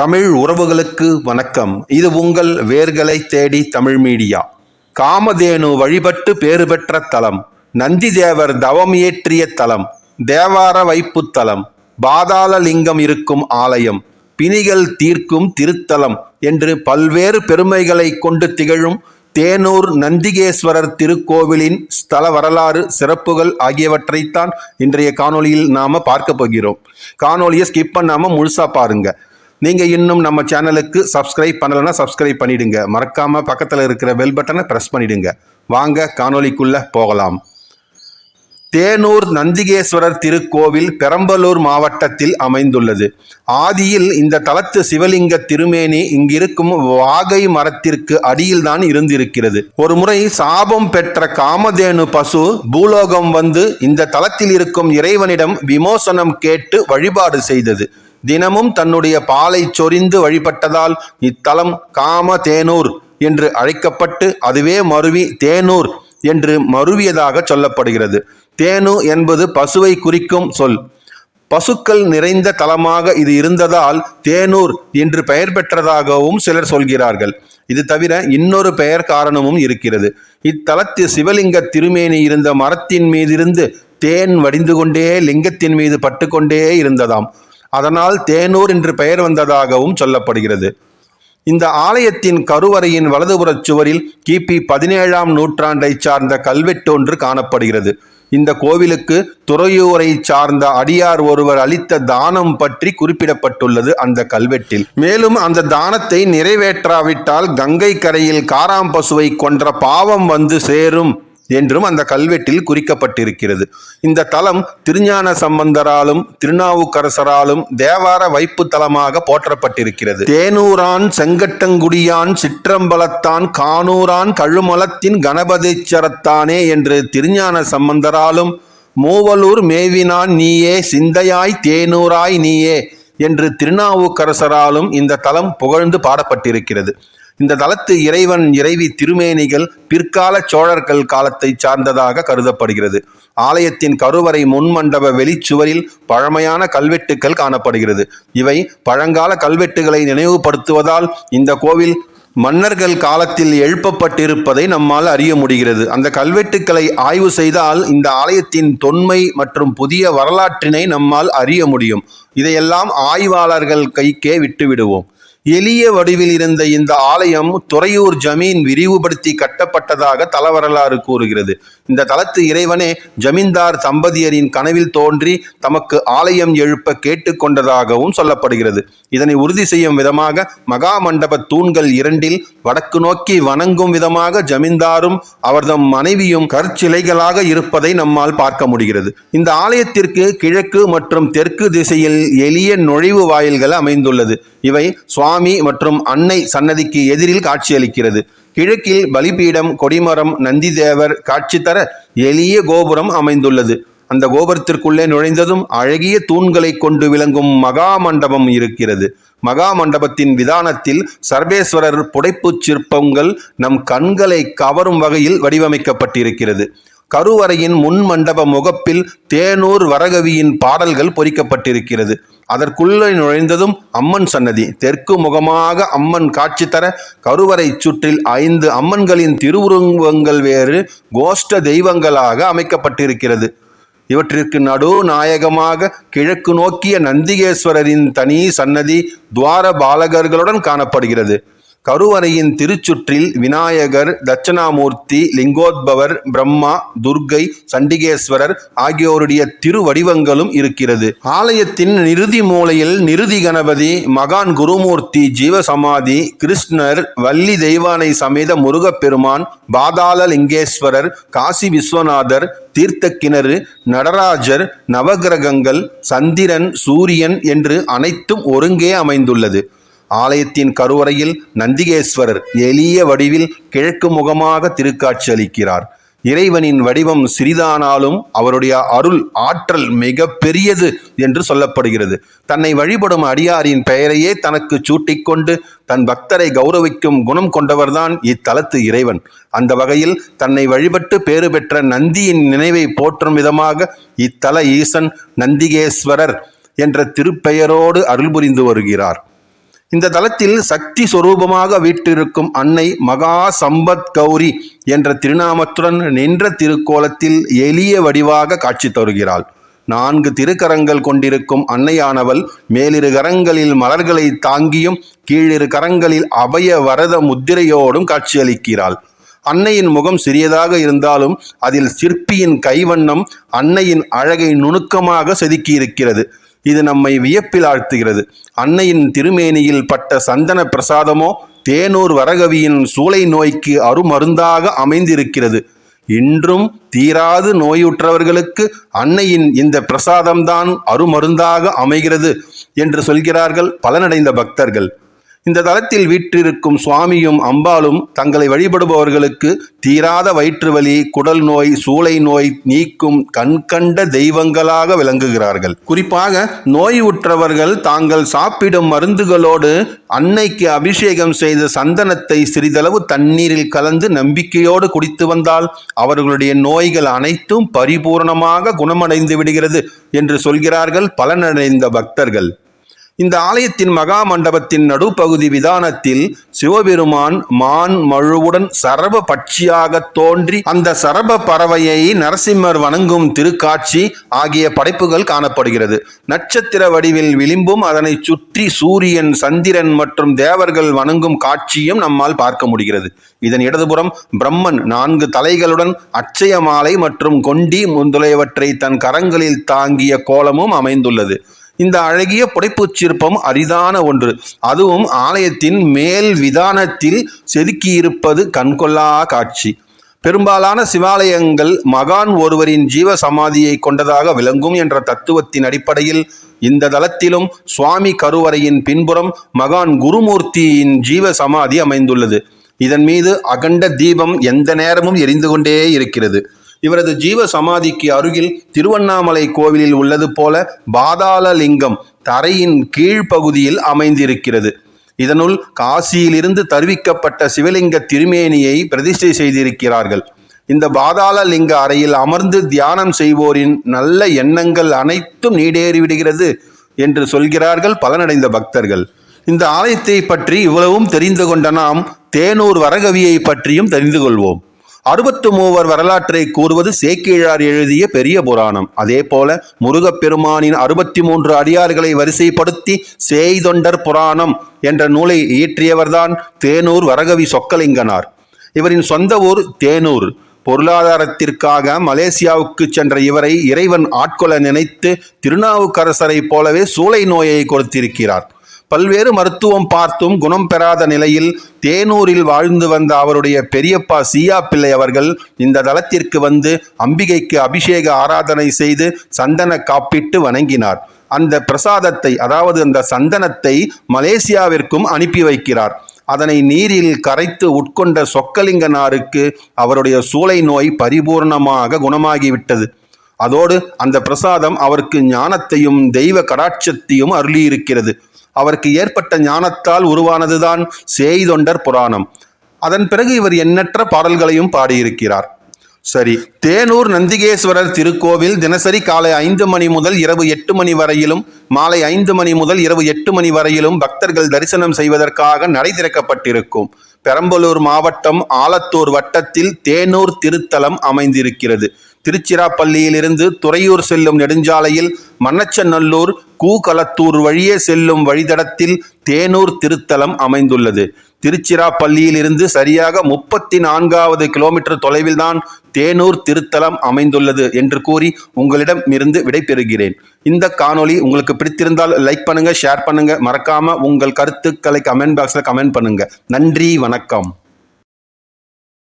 தமிழ் உறவுகளுக்கு வணக்கம். இது உங்கள் வேர்களை தேடி தமிழ் மீடியா. காமதேனு வழிபட்டு பேறு பெற்ற தலம். நந்திதேவர் தவம் இயற்றிய தலம். தேவார வைப்பு தலம். பாதாள லிங்கம் இருக்கும் ஆலயம். பிணிகள் தீர்க்கும் திருத்தலம் என்று பல்வேறு பெருமைகளை கொண்டு திகழும் தேனூர் நந்திகேஸ்வரர் திருக்கோவிலின் ஸ்தல வரலாறு சிறப்புகள் ஆகியவற்றைத்தான் இன்றைய காணொளியில் நாம பார்க்க போகிறோம். காணொலியை ஸ்கிப் பண்ணாம முழுசா பாருங்க. நீங்கள் இன்னும் நம்ம சேனலுக்கு சப்ஸ்கிரைப் பண்ணலைன்னா சப்ஸ்கிரைப் பண்ணிவிடுங்க மறக்காமல் பக்கத்தில் இருக்கிற பெல் பட்டனை ப்ரெஸ் பண்ணிவிடுங்க வாங்க காணொலிக்குள்ளே போகலாம். தேனூர் நந்திகேஸ்வரர் திருக்கோவில் பெரம்பலூர் மாவட்டத்தில் அமைந்துள்ளது. ஆதியில் இந்த தலத்து சிவலிங்க திருமேனி இங்கிருக்கும் வாகை மரத்திற்கு அடியில்தான் இருந்திருக்கிறது. ஒரு முறை சாபம் பெற்ற காமதேனு பசு பூலோகம் வந்து இந்த தலத்தில் இருக்கும் இறைவனிடம் விமோசனம் கேட்டு வழிபாடு செய்தது. தினமும் தன்னுடைய பாலை சொரிந்து வழிபட்டதால் இத்தலம் காம தேனூர் என்று அழைக்கப்பட்டு அதுவே மருவி தேனூர் என்று மருவியதாக சொல்லப்படுகிறது. தேனு என்பது பசுவை குறிக்கும் சொல். பசுக்கள் நிறைந்த தலமாக இது இருந்ததால் தேனூர் என்று பெயர் பெற்றதாகவும் சிலர் சொல்கிறார்கள். இது தவிர இன்னொரு பெயர் காரணமும் இருக்கிறது. இத்தலத்து சிவலிங்க திருமேனி இருந்த மரத்தின் மீதிருந்து தேன் வடிந்து கொண்டே லிங்கத்தின் மீது பட்டுக்கொண்டே இருந்ததாம். அதனால் தேனூர் என்று பெயர் வந்ததாகவும் சொல்லப்படுகிறது. இந்த ஆலயத்தின் கருவறையின் வலதுபுறச் சுவரில் கிபி பதினேழாம் நூற்றாண்டை சார்ந்த கல்வெட்டு ஒன்று காணப்படுகிறது. இந்த கோவிலுக்கு துறையூரை சார்ந்த அடியார் ஒருவர் அளித்த தானம் பற்றி குறிப்பிடப்பட்டுள்ளது அந்த கல்வெட்டில். மேலும் அந்த தானத்தை நிறைவேற்றாவிட்டால் கங்கை கரையில் காராம்பசுவை கொன்ற பாவம் வந்து சேரும். என்றும் அந்த கல்வெட்டில் குறிக்கப்பட்டிருக்கிறது. இந்த தலம் திருஞான சம்பந்தராலும் திருநாவுக்கரசராலும் தேவார வைப்பு தலமாக போற்றப்பட்டிருக்கிறது. தேனூரான் செங்கட்டங்குடியான் சிற்றம்பலத்தான் கானூரான் கழுமலத்தின் கணபதீச்சரத்தானே என்று திருஞான சம்பந்தராலும் மூவலூர் மேவினான் நீயே சிந்தையாய் தேனூராய் நீயே என்று திருநாவுக்கரசராலும் இந்த தலம் புகழ்ந்து பாடப்பட்டிருக்கிறது. இந்த தலத்து இறைவன் இறைவி திருமேனிகள் பிற்கால சோழர்கள் காலத்தை சார்ந்ததாக கருதப்படுகிறது. ஆலயத்தின் கருவறை முன்மண்டப வெளிச்சுவரில் பழமையான கல்வெட்டுக்கள் காணப்படுகிறது. இவை பழங்கால கல்வெட்டுகளை நினைவுபடுத்துவதால் இந்த கோவில் மன்னர்கள் காலத்தில் எழுப்பப்பட்டிருப்பதை நம்மால் அறிய முடிகிறது. அந்த கல்வெட்டுக்களை ஆய்வு செய்தால் இந்த ஆலயத்தின் தொன்மை மற்றும் புதிய வரலாற்றினை நம்மால் அறிய முடியும். இதையெல்லாம் ஆய்வாளர்கள் கைக்கே விட்டுவிடுவோம். எளிய வடிவில் இருந்த இந்த ஆலயம் துறையூர் ஜமீன் விரிவுபடுத்தி கட்டப்பட்டதாக தல வரலாறு கூறுகிறது. இந்த தலத்து இறைவனே ஜமீன்தார் தம்பதியரின் கனவில் தோன்றி தமக்கு ஆலயம் எழுப்ப கேட்டுக்கொண்டதாகவும் சொல்லப்படுகிறது. இதனை உறுதி செய்யும் விதமாக மகா மண்டப தூண்கள் இரண்டில் வடக்கு நோக்கி வணங்கும் விதமாக ஜமீன்தாரும் அவர்தம் மனைவியும் கற்சிலைகளாக இருப்பதை நம்மால் பார்க்க முடிகிறது. இந்த ஆலயத்திற்கு கிழக்கு மற்றும் தெற்கு திசையில் எளிய நுழைவு வாயில்கள் அமைந்துள்ளது. இவை சுவாமி மற்றும் அன்னை சன்னதிக்கு எதிரில் காட்சியளிக்கிறது. கிழக்கில் பலிபீடம் கொடிமரம் நந்திதேவர் காட்சி தர எளிய கோபுரம் அமைந்துள்ளது. அந்த கோபுரத்திற்குள்ளே நுழைந்ததும் அழகிய தூண்களை கொண்டு விளங்கும் மகா மண்டபம் இருக்கிறது. மகா மண்டபத்தின் விதானத்தில் சர்வேஸ்வரர் புடைப்புச் சிற்பங்கள் நம் கண்களை கவரும் வகையில் வடிவமைக்கப்பட்டிருக்கிறது. கருவறையின் முன் மண்டப முகப்பில் தேனூர் வரகவியின் பாடல்கள் பொறிக்கப்பட்டிருக்கிறது. அதற்குள்ளே நுழைந்ததும் அம்மன் சன்னதி. தெற்கு முகமாக அம்மன் காட்சி தர கருவறை சுற்றில் ஐந்து அம்மன்களின் திருவுருவங்கள் வேறு கோஷ்ட தெய்வங்களாக அமைக்கப்பட்டிருக்கிறது. இவற்றிற்கு நடு நாயகமாக கிழக்கு நோக்கிய நந்திகேஸ்வரரின் தனி சன்னதி துவார பாலகர்களுடன் காணப்படுகிறது. கருவறையின் திருச்சுற்றில் விநாயகர் தட்சணாமூர்த்தி லிங்கோத்பவர் பிரம்மா துர்கை சண்டிகேஸ்வரர் ஆகியோருடைய திருவடிவங்களும் இருக்கிறது. ஆலயத்தின் நிருதி மூலையில் நிருதி கணபதி மகான் குருமூர்த்தி ஜீவசமாதி கிருஷ்ணர் வள்ளி தெய்வானை சமேத முருகப்பெருமான் பாதாள லிங்கேஸ்வரர் காசி விஸ்வநாதர் தீர்த்த கிணறு நடராஜர் நவகிரகங்கள் சந்திரன் சூரியன் என்று அனைத்தும் ஒருங்கே அமைந்துள்ளது. ஆலயத்தின் கருவறையில் நந்திகேஸ்வரர் எளிய வடிவில் கிழக்கு முகமாக திருக்காட்சி அளிக்கிறார். இறைவனின் வடிவம் சிறிதானாலும் அவருடைய அருள் ஆற்றல் மிக பெரியது என்று சொல்லப்படுகிறது. தன்னை வழிபடும் அடியாரின் பெயரையே தனக்கு சூட்டிக்கொண்டு தன் பக்தரை கௌரவிக்கும் குணம் கொண்டவர்தான் இத்தலத்து இறைவன். அந்த வகையில் தன்னை வழிபட்டு பேறு பெற்ற நந்தியின் நினைவை போற்றும் விதமாக இத்தல ஈசன் நந்திகேஸ்வரர் என்ற திருப்பெயரோடு அருள் புரிந்து வருகிறார். இந்த தலத்தில் சக்தி சொரூபமாக வீற்றிருக்கும் அன்னை மகா சம்பத் கௌரி என்ற திருநாமத்துடன் நின்ற திருக்கோலத்தில் எளிய வடிவாக காட்சி தருகிறாள். நான்கு திருக்கரங்கள் கொண்டிருக்கும் அன்னையானவள் மேலிரு கரங்களில் மலர்களை தாங்கியும் கீழிரு கரங்களில் அபய வரத முத்திரையோடும் காட்சியளிக்கிறாள். அன்னையின் முகம் சிறியதாக இருந்தாலும் அதில் சிற்பியின் கைவண்ணம் அன்னையின் அழகை நுணுக்கமாக செதுக்கியிருக்கிறது. இது நம்மை வியப்பில் ஆழ்த்துகிறது அன்னையின் திருமேனியில் பட்ட சந்தன பிரசாதமோ தேனூர் வரகவியின் சூளை நோய்க்கு அருமருந்தாக அமைந்திருக்கிறது. இன்றும் தீராது நோயுற்றவர்களுக்கு அன்னையின் இந்த பிரசாதம்தான் அருமருந்தாக அமைகிறது என்று சொல்கிறார்கள் பலனடைந்த பக்தர்கள். இந்த தலத்தில் வீற்றிருக்கும் சுவாமியும் அம்பாளும் தங்களை வழிபடுபவர்களுக்கு தீராத வயிற்று வலி குடல் நோய் சூளை நோய் நீக்கும் கண்கண்ட தெய்வங்களாக விளங்குகிறார்கள். குறிப்பாக நோய் உற்றவர்கள் தாங்கள் சாப்பிடும் மருந்துகளோடு அன்னைக்கு அபிஷேகம் செய்த சந்தனத்தை சிறிதளவு தண்ணீரில் கலந்து நம்பிக்கையோடு குடித்து வந்தால் அவர்களுடைய நோய்கள் அனைத்தும் பரிபூர்ணமாக குணமடைந்து விடுகிறது என்று சொல்கிறார்கள் பலனடைந்த பக்தர்கள். இந்த ஆலயத்தின் மகா மண்டபத்தின் நடுப்பகுதி விதானத்தில் சிவபெருமான் மான் மழுவுடன் சரப பட்சியாக தோன்றி அந்த சரப பறவையை நரசிம்மர் வணங்கும் திருக்காட்சி ஆகிய படைப்புகள் காணப்படுகிறது. நட்சத்திர வடிவில் விளிம்பும் அதனை சுற்றி சூரியன் சந்திரன் மற்றும் தேவர்கள் வணங்கும் காட்சியும் நம்மால் பார்க்க முடிகிறது. இதன் இடதுபுறம் பிரம்மன் நான்கு தலைகளுடன் அச்சய மாலை மற்றும் கொண்டி முதலியவற்றை தன் கரங்களில் தாங்கிய கோலமும் அமைந்துள்ளது. இந்த அழகிய புடைப்பு சிற்பம் அரிதான ஒன்று. அதுவும் ஆலயத்தின் மேல் விதானத்தில் செதுக்கியிருப்பது கண்கொள்ளா காட்சி. பெரும்பாலான சிவாலயங்கள் மகான் ஒருவரின் ஜீவ சமாதியை கொண்டதாக விளங்கும் என்ற தத்துவத்தின் அடிப்படையில் இந்த தளத்திலும் சுவாமி கருவறையின் பின்புறம் மகான் குருமூர்த்தியின் ஜீவ சமாதி அமைந்துள்ளது. இதன் மீது அகண்ட தீபம் எந்த நேரமும் எரிந்து கொண்டே இருக்கிறது. இவரது ஜீவ சமாதிக்கு அருகில் திருவண்ணாமலை கோவிலில் உள்ளது போல பாதாள லிங்கம் தரையின் கீழ்ப்பகுதியில் அமைந்திருக்கிறது. இதனுள் காசியிலிருந்து தருவிக்கப்பட்ட சிவலிங்க திருமேனியை பிரதிஷ்டை செய்திருக்கிறார்கள். இந்த பாதாள லிங்க அறையில் அமர்ந்து தியானம் செய்வோரின் நல்ல எண்ணங்கள் அனைத்தும் நீடேறிவிடுகிறது என்று சொல்கிறார்கள் பலனடைந்த பக்தர்கள். இந்த ஆலயத்தை பற்றி இவ்வளவும் தெரிந்து கொண்ட நாம் தேனூர் வரகவியை பற்றியும் தெரிந்து கொள்வோம். அறுபத்து மூவர் வரலாற்றை கூறுவது சேக்கிழார் எழுதிய பெரிய புராணம். அதே போல முருகப்பெருமானின் அறுபத்தி மூன்று அடியார்களை வரிசைப்படுத்தி சேய்தொண்டர் புராணம் என்ற நூலை இயற்றியவர்தான் தேனூர் வரகவி சொக்கலிங்கனார். இவரின் சொந்த ஊர் தேனூர். பொருளாதாரத்திற்காக மலேசியாவுக்கு சென்ற இவரை இறைவன் ஆட்கொள்ள நினைத்து திருநாவுக்கரசரைப் போலவே சூளை நோயை கொடுத்திருக்கிறார். பல்வேறு மருத்துவம் பார்த்தும் குணம் பெறாத நிலையில் தேனூரில் வாழ்ந்து வந்த அவருடைய பெரியப்பா சீயா பிள்ளை அவர்கள் இந்த தலத்திற்கு வந்து அம்பிகைக்கு அபிஷேக ஆராதனை செய்து சந்தன காப்பிட்டு வணங்கினார். அந்த பிரசாதத்தை அதாவது அந்த சந்தனத்தை மலேசியாவிற்கும் அனுப்பி வைக்கிறார். அதனை நீரில் கரைத்து உட்கொண்ட சொக்கலிங்கனாருக்கு அவருடைய சூளை நோய் பரிபூர்ணமாக குணமாகிவிட்டது. அதோடு அந்த பிரசாதம் அவருக்கு ஞானத்தையும் தெய்வ கடாட்சத்தையும் அருளியிருக்கிறது. அவருக்கு ஏற்பட்ட ஞானத்தால் உருவானதுதான் சேய்தொண்டர் புராணம். அதன் பிறகு இவர் எண்ணற்ற பாடல்களையும் பாடியிருக்கிறார். சரி தேனூர் நந்திகேஸ்வரர் திருக்கோவில் தினசரி காலை ஐந்து மணி முதல் இரவு எட்டு மணி வரையிலும் மாலை ஐந்து மணி முதல் இரவு எட்டு மணி வரையிலும் பக்தர்கள் தரிசனம் செய்வதற்காக நடை திறக்கப்பட்டிருக்கும். பெரம்பலூர் மாவட்டம் ஆலத்தூர் வட்டத்தில் தேனூர் திருத்தலம் அமைந்திருக்கிறது. திருச்சிராப்பள்ளியிலிருந்து துறையூர் செல்லும் நெடுஞ்சாலையில் மன்னச்சநல்லூர் கூகலத்தூர் வழியே செல்லும் வழித்தடத்தில் தேனூர் திருத்தலம் அமைந்துள்ளது. திருச்சிராப்பள்ளியிலிருந்து சரியாக முப்பத்தி நான்காவது கிலோமீட்டர் தொலைவில்தான் தேனூர் திருத்தலம் அமைந்துள்ளது என்று கூறி உங்களிடம் இருந்து விடைபெறுகிறேன். இந்த காணொளி உங்களுக்கு பிடித்திருந்தால் லைக் பண்ணுங்க ஷேர் பண்ணுங்க. மறக்காம உங்கள் கருத்துக்களை கமெண்ட் பாக்ஸில் கமெண்ட் பண்ணுங்க. நன்றி வணக்கம்.